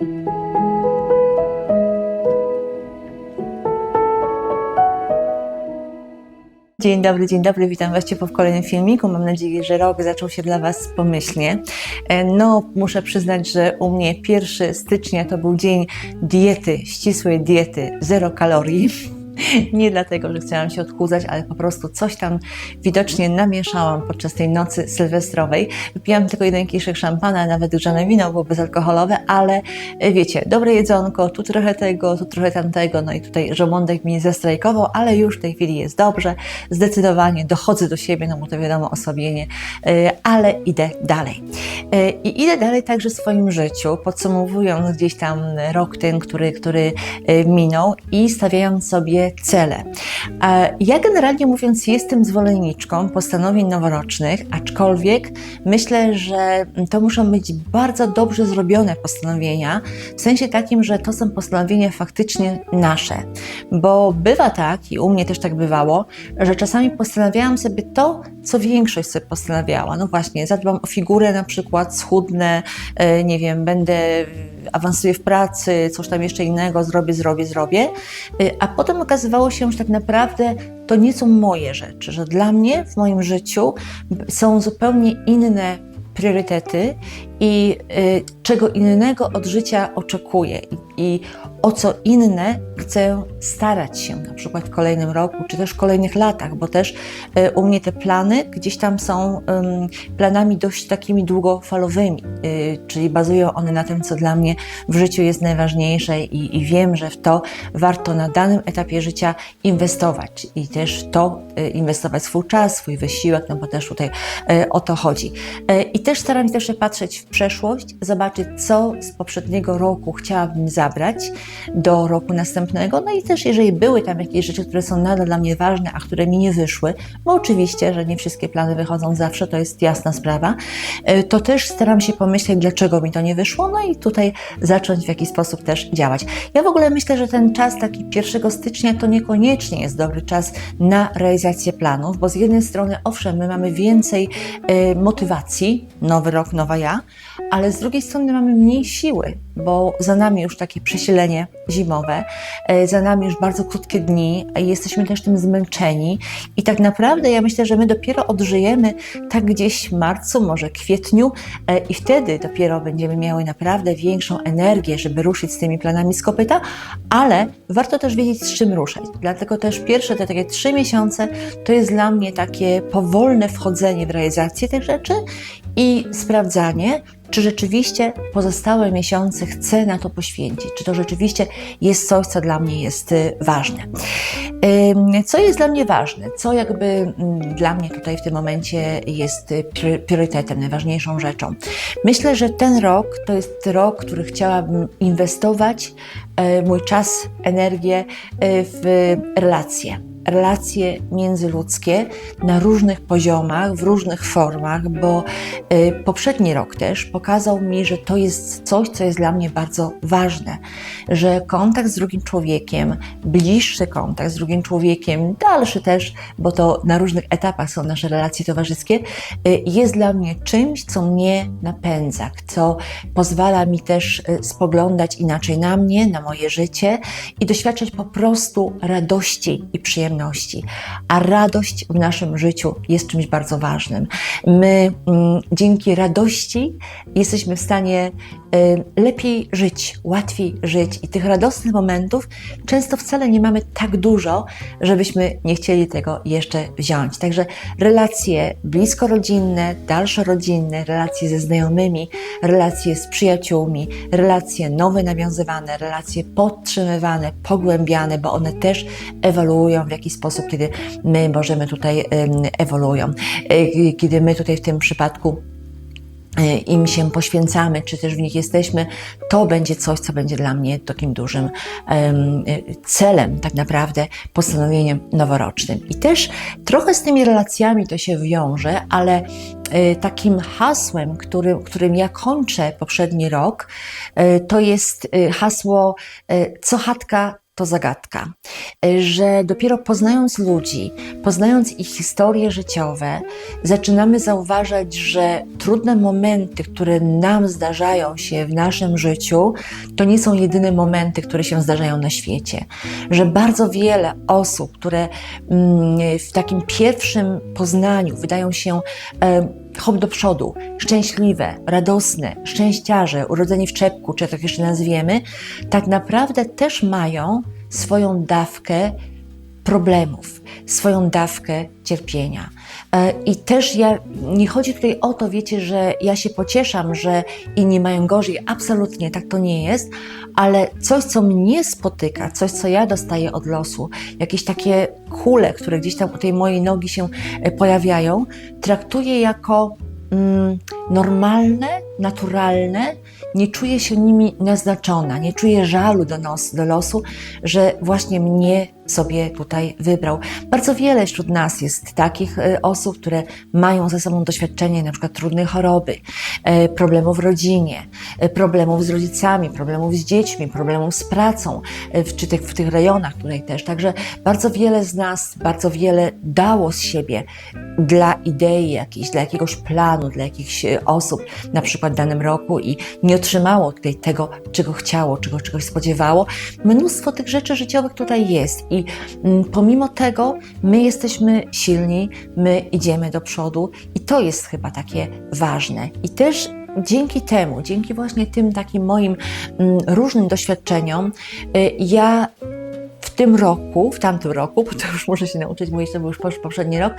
Dzień dobry, dzień dobry, witam Was ciepło w kolejnym filmiku. Mam nadzieję, że rok zaczął się dla Was pomyślnie. E, No, muszę przyznać, że u mnie 1 stycznia to był dzień diety, ścisłej diety, zero kalorii. Nie dlatego, że chciałam się odchudzać, ale po prostu coś tam widocznie namieszałam podczas tej nocy sylwestrowej. Wypiłam tylko jeden kieliszek szampana, nawet grzane wino było bezalkoholowe, ale e, wiecie, dobre jedzonko, tu trochę tego, tu trochę tamtego, no i tutaj żołądek mi zastrajkował, ale już w tej chwili jest dobrze. Zdecydowanie dochodzę do siebie, no bo to wiadomo osłabienie, e, ale idę dalej. E, I idę dalej także w swoim życiu, podsumowując gdzieś tam rok ten, który, który minął i stawiając sobie cele. Ja generalnie mówiąc jestem zwolenniczką postanowień noworocznych, aczkolwiek myślę, że to muszą być bardzo dobrze zrobione postanowienia, w sensie takim, że to są postanowienia faktycznie nasze. Bo bywa tak, i u mnie też tak bywało, że czasami postanawiałam sobie to, co większość sobie postanawiała. No właśnie, zadbam o figurę na przykład, schudnę, e, nie wiem, będę awansuję w pracy, coś tam jeszcze innego zrobię, zrobię, zrobię. E, A potem okazywało się, że tak naprawdę to nie są moje rzeczy, że dla mnie w moim życiu są zupełnie inne priorytety i y, czego innego od życia oczekuję i, o co inne chcę starać się, na przykład w kolejnym roku, czy też w kolejnych latach, bo też y, u mnie te plany gdzieś tam są planami dość takimi długofalowymi, y, czyli bazują one na tym, co dla mnie w życiu jest najważniejsze i, i wiem, że w to warto na danym etapie życia inwestować i też w to inwestować swój czas, swój wysiłek, no bo też tutaj o to chodzi. I też staram się też patrzeć w przeszłość, zobaczyć, co z poprzedniego roku chciałabym zabrać do roku następnego. No i też, jeżeli były tam jakieś rzeczy, które są nadal dla mnie ważne, a które mi nie wyszły, bo oczywiście, że nie wszystkie plany wychodzą zawsze, to jest jasna sprawa, y, to też staram się pomyśleć, dlaczego mi to nie wyszło, no i tutaj zacząć w jakiś sposób też działać. Ja w ogóle myślę, że ten czas taki 1 stycznia to niekoniecznie jest dobry czas na realizację planów, bo z jednej strony, owszem, my mamy więcej y, motywacji, nowy rok, nowa ja, ale z drugiej strony mamy mniej siły, bo za nami już takie przesilenie zimowe, e, za nami już bardzo krótkie dni, jesteśmy też tym zmęczeni i tak naprawdę ja myślę, że my dopiero odżyjemy tak gdzieś w marcu, może kwietniu e, i wtedy dopiero będziemy miały naprawdę większą energię, żeby ruszyć z tymi planami z kopyta, ale warto też wiedzieć z czym ruszać. Dlatego też pierwsze te takie trzy miesiące to jest dla mnie takie powolne wchodzenie w realizację tych rzeczy i sprawdzanie, czy rzeczywiście pozostałe miesiące chcę na to poświęcić, czy to rzeczywiście jest coś, co dla mnie jest y, ważne. Co jest dla mnie ważne, co jakby mm, dla mnie tutaj w tym momencie jest y, priorytetem, najważniejszą rzeczą. Myślę, że ten rok to jest rok, który chciałabym inwestować e, mój czas, energię w relacje relacje międzyludzkie na różnych poziomach, w różnych formach, bo y, poprzedni rok też pokazał mi, że to jest coś, co jest dla mnie bardzo ważne, że kontakt z drugim człowiekiem, bliższy kontakt z drugim człowiekiem, dalszy też, bo to na różnych etapach są nasze relacje towarzyskie, y, jest dla mnie czymś, co mnie napędza, co pozwala mi też y, spoglądać inaczej na mnie, na moje życie i doświadczać po prostu radości i przyjemności. A radość w naszym życiu jest czymś bardzo ważnym. My mm, dzięki radości jesteśmy w stanie y, lepiej żyć, łatwiej żyć i tych radosnych momentów często wcale nie mamy tak dużo, żebyśmy nie chcieli tego jeszcze wziąć. Także relacje blisko-rodzinne, dalsze rodzinne, relacje ze znajomymi, relacje z przyjaciółmi, relacje nowe nawiązywane, relacje podtrzymywane, pogłębiane, bo one też ewoluują w jakiś sposób, kiedy my możemy tutaj em, ewoluują. E, Kiedy my tutaj w tym przypadku e, im się poświęcamy, czy też w nich jesteśmy, to będzie coś, co będzie dla mnie takim dużym em, celem, tak naprawdę, postanowieniem noworocznym. I też trochę z tymi relacjami to się wiąże, ale e, takim hasłem, którym, którym ja kończę poprzedni rok, to jest hasło co chatka, to zagadka, y, że dopiero poznając ludzi, poznając ich historie życiowe, zaczynamy zauważać, że trudne momenty, które nam zdarzają się w naszym życiu, to nie są jedyne momenty, które się zdarzają na świecie. Że bardzo wiele osób, które mm, w takim pierwszym poznaniu wydają się hop do przodu, szczęśliwe, radosne, szczęściarze, urodzeni w czepku, czy tak jeszcze nazwiemy, tak naprawdę też mają swoją dawkę problemów, swoją dawkę cierpienia. E, I też ja, nie chodzi tutaj o to, wiecie, że ja się pocieszam, że inni mają gorzej. Absolutnie, tak to nie jest, ale coś, co mnie spotyka, coś, co ja dostaję od losu, jakieś takie kule, które gdzieś tam u tej mojej nogi się e, pojawiają, traktuję jako mm, normalne, naturalne, nie czuję się nimi naznaczona, nie czuję żalu do, nos, do losu, że właśnie mnie sobie tutaj wybrał. Bardzo wiele wśród nas jest takich e, osób, które mają ze sobą doświadczenie na przykład trudnej choroby, e, problemów w rodzinie, e, problemów z rodzicami, problemów z dziećmi, problemów z pracą, w, czy tych, w tych rejonach tutaj też. Także bardzo wiele z nas, bardzo wiele dało z siebie dla idei jakiejś, dla jakiegoś planu, dla jakichś osób, na przykład w danym roku i nie otrzymało tutaj tego, czego chciało, czego czegoś spodziewało. Mnóstwo tych rzeczy życiowych tutaj jest i mm, pomimo tego my jesteśmy silni, my idziemy do przodu i to jest chyba takie ważne. I też dzięki temu, dzięki właśnie tym takim moim mm, różnym doświadczeniom, y, ja tym roku, w tamtym roku, bo to już muszę się nauczyć mówić, to był już poprzedni rok,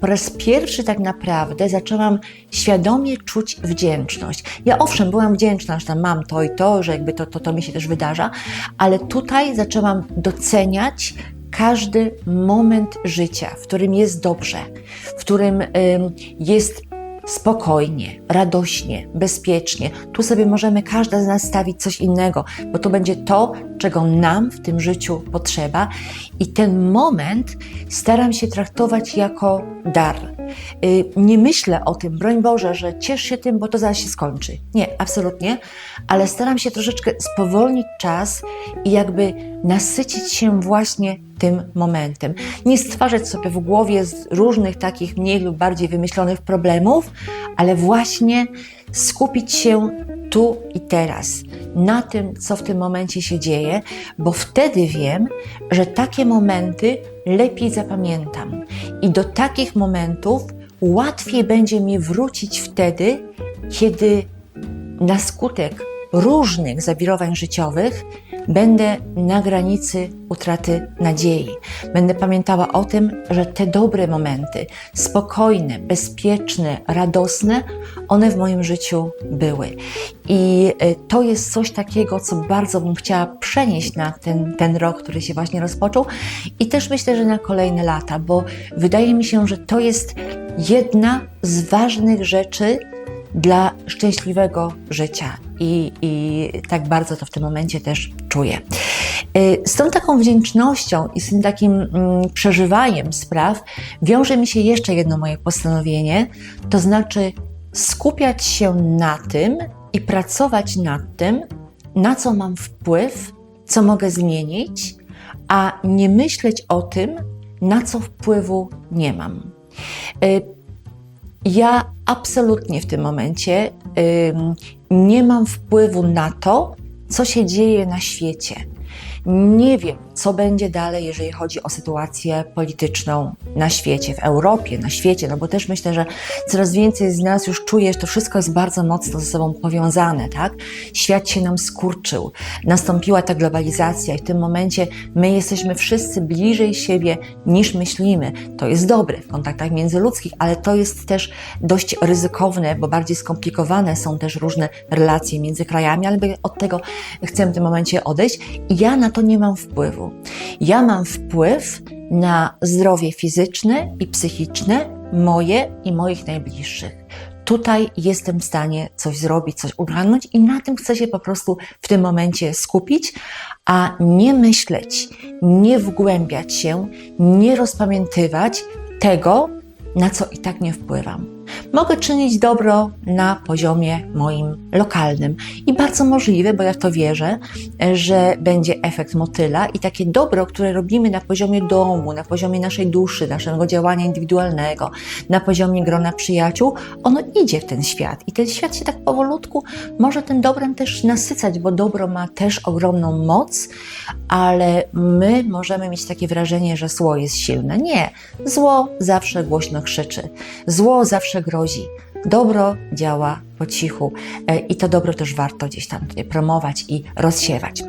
po raz pierwszy tak naprawdę zaczęłam świadomie czuć wdzięczność. Ja owszem, byłam wdzięczna, że tam mam to i to, że jakby to, to, to mi się też wydarza, ale tutaj zaczęłam doceniać każdy moment życia, w którym jest dobrze, w którym ym, jest spokojnie, radośnie, bezpiecznie. Tu sobie możemy każda z nas stawić coś innego, bo to będzie to, czego nam w tym życiu potrzeba. I ten moment staram się traktować jako dar. Y, Nie myślę o tym, broń Boże, że ciesz się tym, bo to zaraz się skończy. Nie, absolutnie, ale staram się troszeczkę spowolnić czas i jakby nasycić się właśnie tym momentem. Nie stwarzać sobie w głowie różnych takich mniej lub bardziej wymyślonych problemów, ale właśnie skupić się tu i teraz, na tym, co w tym momencie się dzieje, bo wtedy wiem, że takie momenty lepiej zapamiętam. I do takich momentów łatwiej będzie mi wrócić wtedy, kiedy na skutek różnych zawirowań życiowych będę na granicy utraty nadziei. Będę pamiętała o tym, że te dobre momenty, spokojne, bezpieczne, radosne, one w moim życiu były. I y, to jest coś takiego, co bardzo bym chciała przenieść na ten, ten rok, który się właśnie rozpoczął i też myślę, że na kolejne lata, bo wydaje mi się, że to jest jedna z ważnych rzeczy, dla szczęśliwego życia i, i tak bardzo to w tym momencie też czuję. Y, Z tą taką wdzięcznością i z tym takim mm, przeżywaniem spraw wiąże mi się jeszcze jedno moje postanowienie, to znaczy skupiać się na tym i pracować nad tym, na co mam wpływ, co mogę zmienić, a nie myśleć o tym, na co wpływu nie mam. Ja absolutnie w tym momencie nie mam wpływu na to, co się dzieje na świecie. Nie wiem, co będzie dalej, jeżeli chodzi o sytuację polityczną na świecie, w Europie, na świecie, no bo też myślę, że coraz więcej z nas już czuje, że to wszystko jest bardzo mocno ze sobą powiązane, tak? Świat się nam skurczył, nastąpiła ta globalizacja i w tym momencie my jesteśmy wszyscy bliżej siebie niż myślimy. To jest dobre w kontaktach międzyludzkich, ale to jest też dość ryzykowne, bo bardziej skomplikowane są też różne relacje między krajami, ale od tego chcę w tym momencie odejść ja na to nie mam wpływu. Ja mam wpływ na zdrowie fizyczne i psychiczne moje i moich najbliższych. Tutaj jestem w stanie coś zrobić, coś ogarnąć i na tym chcę się po prostu w tym momencie skupić, a nie myśleć, nie wgłębiać się, nie rozpamiętywać tego, na co i tak nie wpływam. Mogę czynić dobro na poziomie moim lokalnym. I bardzo możliwe, bo ja w to wierzę, że będzie efekt motyla i takie dobro, które robimy na poziomie domu, na poziomie naszej duszy, naszego działania indywidualnego, na poziomie grona przyjaciół, ono idzie w ten świat. I ten świat się tak powolutku może tym dobrem też nasycać, bo dobro ma też ogromną moc, ale my możemy mieć takie wrażenie, że zło jest silne. Nie. Zło zawsze głośno krzyczy. Zło zawsze grozi. Dobro działa po cichu e, i to dobro też warto gdzieś tam promować i rozsiewać.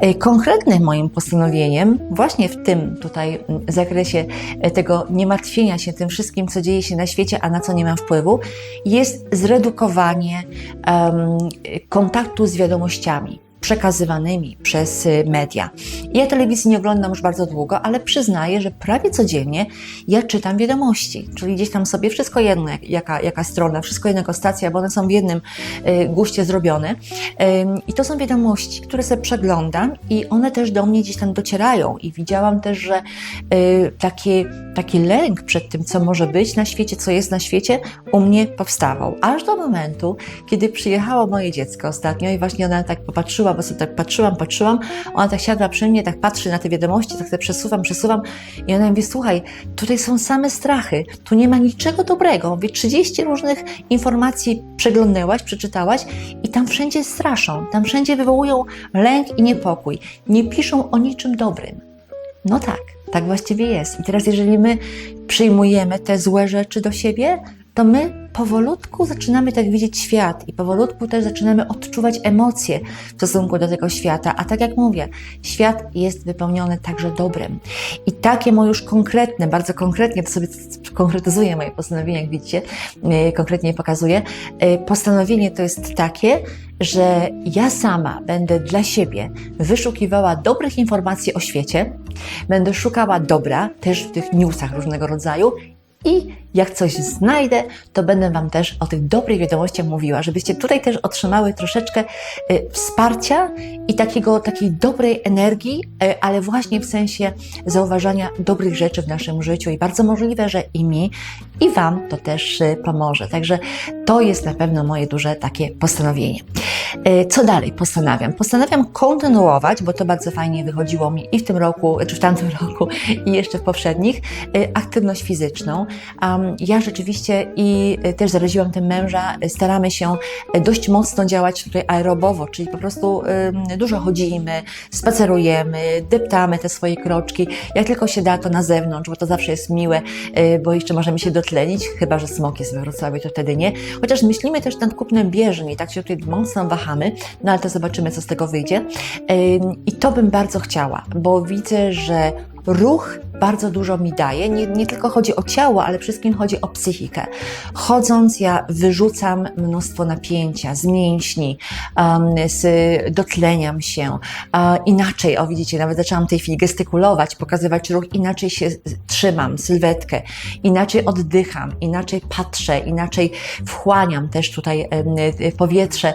E, Konkretnym moim postanowieniem, właśnie w tym tutaj zakresie e, tego niemartwienia się tym wszystkim, co dzieje się na świecie, a na co nie mam wpływu, jest zredukowanie em, kontaktu z wiadomościami przekazywanymi przez y, media. Ja telewizji nie oglądam już bardzo długo, ale przyznaję, że prawie codziennie ja czytam wiadomości, czyli gdzieś tam sobie wszystko jedno, jak- jaka, jaka strona, wszystko jednego stacja, bo one są w jednym y, guście zrobione. I to są wiadomości, które sobie przeglądam i one też do mnie gdzieś tam docierają. I widziałam też, że y, taki, taki lęk przed tym, co może być na świecie, co jest na świecie, u mnie powstawał. Aż do momentu, kiedy przyjechało moje dziecko ostatnio i właśnie ona tak popatrzyła, bo sobie tak patrzyłam, patrzyłam, ona tak siadła przy mnie, tak patrzy na te wiadomości, tak sobie przesuwam, przesuwam i ona mówi, słuchaj, tutaj są same strachy, tu nie ma niczego dobrego. Mówię, 30 różnych informacji przeglądałaś, przeczytałaś i tam wszędzie straszą, tam wszędzie wywołują lęk i niepokój. Nie piszą o niczym dobrym. No tak, tak właściwie jest. I teraz, jeżeli my przyjmujemy te złe rzeczy do siebie, to my powolutku zaczynamy tak widzieć świat i powolutku też zaczynamy odczuwać emocje w stosunku do tego świata. A tak jak mówię, świat jest wypełniony także dobrem. I takie moje już konkretne, bardzo konkretnie, to sobie konkretyzuję moje postanowienie, jak widzicie, yy, konkretnie pokazuję. Yy, Postanowienie to jest takie, że ja sama będę dla siebie wyszukiwała dobrych informacji o świecie, będę szukała dobra też w tych newsach różnego rodzaju i jak coś znajdę, to będę Wam też o tych dobrych wiadomościach mówiła, żebyście tutaj też otrzymały troszeczkę y, wsparcia i takiego, takiej dobrej energii, y, ale właśnie w sensie zauważania dobrych rzeczy w naszym życiu. I bardzo możliwe, że i mi, i Wam to też y, pomoże. Także to jest na pewno moje duże takie postanowienie. Y, Co dalej postanawiam? Postanawiam kontynuować, bo to bardzo fajnie wychodziło mi i w tym roku, czy w tamtym roku, i jeszcze w poprzednich, y, aktywność fizyczną. Ja rzeczywiście i też zaraziłam tym męża, staramy się dość mocno działać tutaj aerobowo, czyli po prostu dużo chodzimy, spacerujemy, deptamy te swoje kroczki. Jak tylko się da, to na zewnątrz, bo to zawsze jest miłe, bo jeszcze możemy się dotlenić, chyba że smok jest we Wrocławiu, to wtedy nie. Chociaż myślimy też nad kupnem bieżni, tak się tutaj mocno wahamy, no ale to zobaczymy, co z tego wyjdzie. I to bym bardzo chciała, bo widzę, że ruch bardzo dużo mi daje. Nie, nie tylko chodzi o ciało, ale wszystkim chodzi o psychikę. Chodząc, ja wyrzucam mnóstwo napięcia z mięśni, um, z, dotleniam się. Inaczej, o widzicie, nawet zaczęłam w tej chwili gestykulować, pokazywać ruch, inaczej się trzymam, sylwetkę, inaczej oddycham, inaczej patrzę, inaczej wchłaniam też tutaj em, powietrze,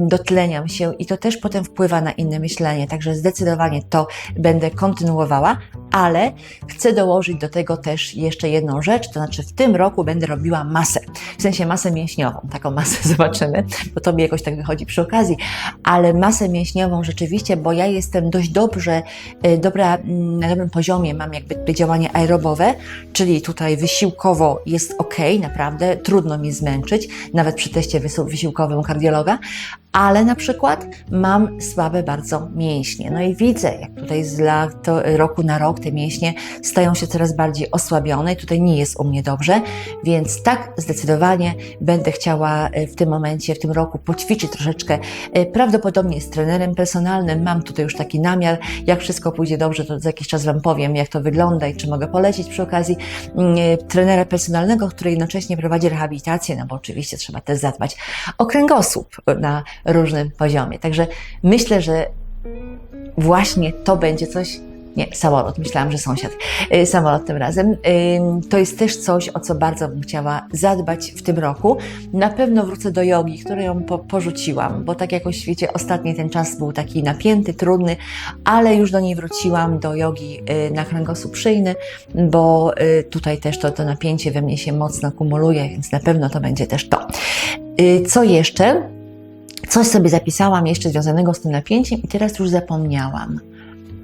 dotleniam się i to też potem wpływa na inne myślenie. Także zdecydowanie to będę kontynuowała, ale chcę dołożyć do tego też jeszcze jedną rzecz, to znaczy w tym roku będę robiła masę, w sensie masę mięśniową, taką masę zobaczymy, bo to mi jakoś tak wychodzi przy okazji, ale masę mięśniową rzeczywiście, bo ja jestem dość dobrze, y, dobra, mm, na dobrym poziomie, mam jakby działanie aerobowe, czyli tutaj wysiłkowo jest ok, naprawdę, trudno mi zmęczyć, nawet przy teście wysiłkowym kardiologa, ale na przykład mam słabe bardzo mięśnie. No i widzę, jak tutaj z lat, roku na rok te mięśnie stają się coraz bardziej osłabione i tutaj nie jest u mnie dobrze, więc tak zdecydowanie będę chciała e, w tym momencie, w tym roku poćwiczyć troszeczkę. E, Prawdopodobnie z trenerem personalnym mam tutaj już taki namiar. Jak wszystko pójdzie dobrze, to za jakiś czas Wam powiem, jak to wygląda i czy mogę polecić przy okazji mm, e, trenera personalnego, który jednocześnie prowadzi rehabilitację, no bo oczywiście trzeba też zadbać o kręgosłup na różnym poziomie. Także myślę, że właśnie to będzie coś, Nie, samolot. Myślałam, że sąsiad. Y, Samolot tym razem. Y, To jest też coś, o co bardzo bym chciała zadbać w tym roku. Na pewno wrócę do jogi, którą po, porzuciłam, bo tak jakoś, wiecie, ostatni ten czas był taki napięty, trudny, ale już do niej wróciłam, do jogi y, na kręgosłup szyjny, bo tutaj też to, to napięcie we mnie się mocno kumuluje, więc na pewno to będzie też to. Co jeszcze? Coś sobie zapisałam jeszcze związanego z tym napięciem i teraz już zapomniałam.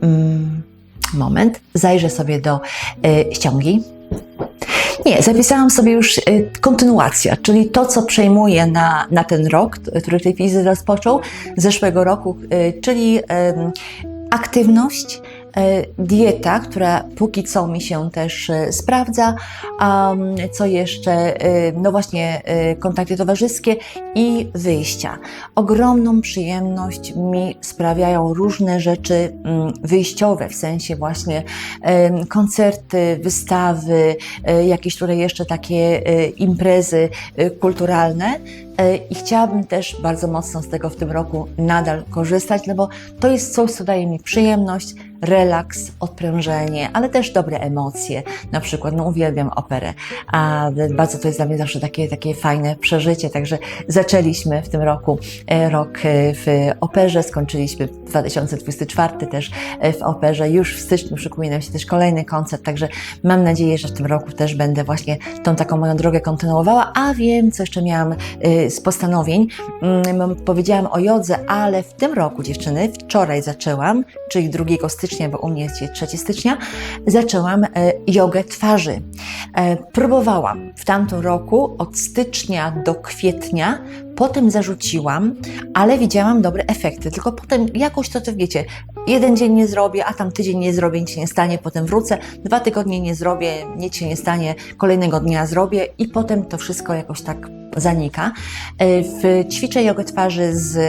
Mm, moment, zajrzę sobie do y, ściągi. Nie, zapisałam sobie już y, kontynuacja, czyli to, co przejmuję na, na ten rok, który w tej chwili rozpoczął, zeszłego roku, y, czyli em, aktywność, dieta, która póki co mi się też e, sprawdza, a mm, co jeszcze, e, no właśnie e, kontakty towarzyskie i wyjścia. Ogromną przyjemność mi sprawiają różne rzeczy mm, wyjściowe, w sensie właśnie koncerty, wystawy, e, jakieś tutaj jeszcze takie e, imprezy e, kulturalne. E, I chciałabym też bardzo mocno z tego w tym roku nadal korzystać, no bo to jest coś, co daje mi przyjemność, relaks, odprężenie, ale też dobre emocje. Na przykład, no uwielbiam operę, a bardzo to jest dla mnie zawsze takie, takie fajne przeżycie, także zaczęliśmy w tym roku e, rok e, w operze, skończyliśmy 2024 też w operze, już w styczniu szykuje nam się też kolejny koncert, także mam nadzieję, że w tym roku też będę właśnie tą taką moją drogę kontynuowała, a wiem, co jeszcze miałam z postanowień. Mm, Powiedziałam o jodze, ale w tym roku, dziewczyny, wczoraj zaczęłam, czyli 2 stycznia, bo u mnie jest dzisiaj 3 stycznia, zaczęłam e, jogę twarzy. E, Próbowałam w tamtym roku od stycznia do kwietnia, potem zarzuciłam, ale widziałam dobre efekty. Tylko potem jakoś to, to wiecie, jeden dzień nie zrobię, a tam tydzień nie zrobię, nic się nie stanie, potem wrócę, dwa tygodnie nie zrobię, nic się nie stanie, kolejnego dnia zrobię i potem to wszystko jakoś tak zanika. E, W ćwiczę jogę twarzy z y,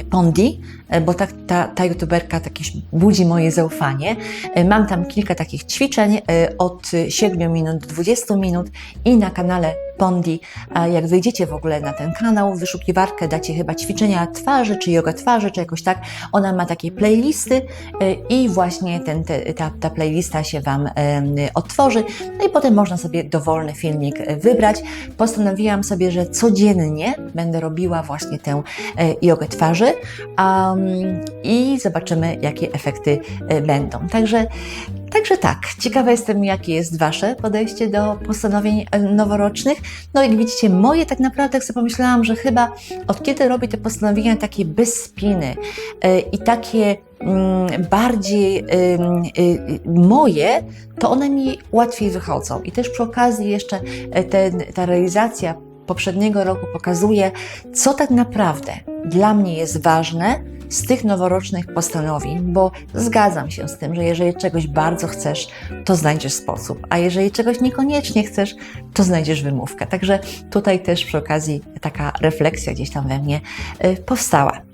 y, Pondi, e, bo tak ta, ta youtuberka takieś budzi moje zaufanie. E, Mam tam kilka takich ćwiczeń e, od 7 minut do 20 minut i na kanale Pondi, a jak wyjdziecie w ogóle na ten kanał, wyszukiwarkę dacie chyba ćwiczenia twarzy, czy yoga twarzy, czy jakoś tak, ona ma takie playlisty i właśnie ten, te, ta, ta playlista się Wam otworzy, no i potem można sobie dowolny filmik wybrać. Postanowiłam sobie, że codziennie będę robiła właśnie tę e, jogę twarzy i zobaczymy, jakie efekty e, będą. Także Także tak, ciekawa jestem, jakie jest Wasze podejście do postanowień e, noworocznych. No jak widzicie, moje tak naprawdę, tak sobie pomyślałam, że chyba od kiedy robię te postanowienia takie bez spiny e, i takie mm, bardziej moje, to one mi łatwiej wychodzą. I też przy okazji jeszcze ten, ta realizacja poprzedniego roku pokazuje, co tak naprawdę dla mnie jest ważne z tych noworocznych postanowień, bo zgadzam się z tym, że jeżeli czegoś bardzo chcesz, to znajdziesz sposób, a jeżeli czegoś niekoniecznie chcesz, to znajdziesz wymówkę. Także tutaj też przy okazji taka refleksja gdzieś tam we mnie y, powstała.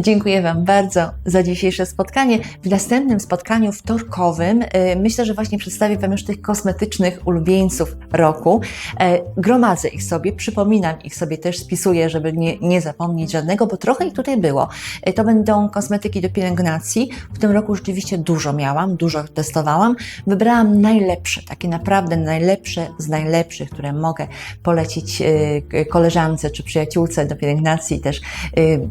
Dziękuję Wam bardzo za dzisiejsze spotkanie. W następnym spotkaniu wtorkowym y, myślę, że właśnie przedstawię Wam już tych kosmetycznych ulubieńców roku. E, Gromadzę ich sobie, przypominam ich sobie też, spisuję, żeby nie, nie zapomnieć żadnego, bo trochę ich tutaj było. E, To będą kosmetyki do pielęgnacji. W tym roku rzeczywiście dużo miałam, dużo testowałam. Wybrałam najlepsze, takie naprawdę najlepsze z najlepszych, które mogę polecić y, koleżance czy przyjaciółce do pielęgnacji. Też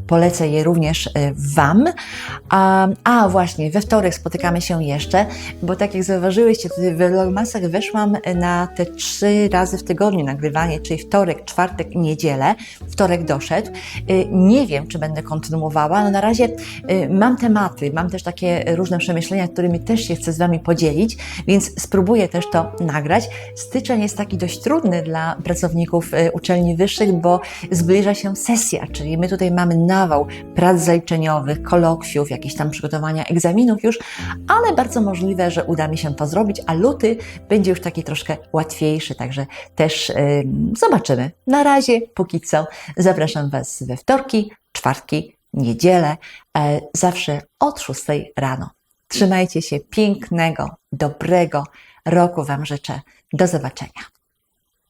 polecę je również y, Wam. A, a właśnie, we wtorek spotykamy się jeszcze, bo tak jak zauważyłyście, w Vlogmasach weszłam na te trzy razy w tygodniu nagrywanie, czyli wtorek, czwartek i niedzielę. Wtorek doszedł. Y, Nie wiem, czy będę kontynuowała. No na razie y, mam tematy, mam też takie różne przemyślenia, którymi też się chcę z Wami podzielić, więc spróbuję też to nagrać. Styczeń jest taki dość trudny dla pracowników uczelni wyższych, bo zbliża się sesja, czyli my tutaj mamy nawał prac zaliczeniowych, kolokwiów, jakieś tam przygotowania egzaminów już, ale bardzo możliwe, że uda mi się to zrobić, a luty będzie już taki troszkę łatwiejszy, także też zobaczymy. Na razie, póki co, zapraszam Was we wtorki, czwartki, niedzielę, e, zawsze od 6 rano. Trzymajcie się pięknego, dobrego roku Wam życzę. Do zobaczenia.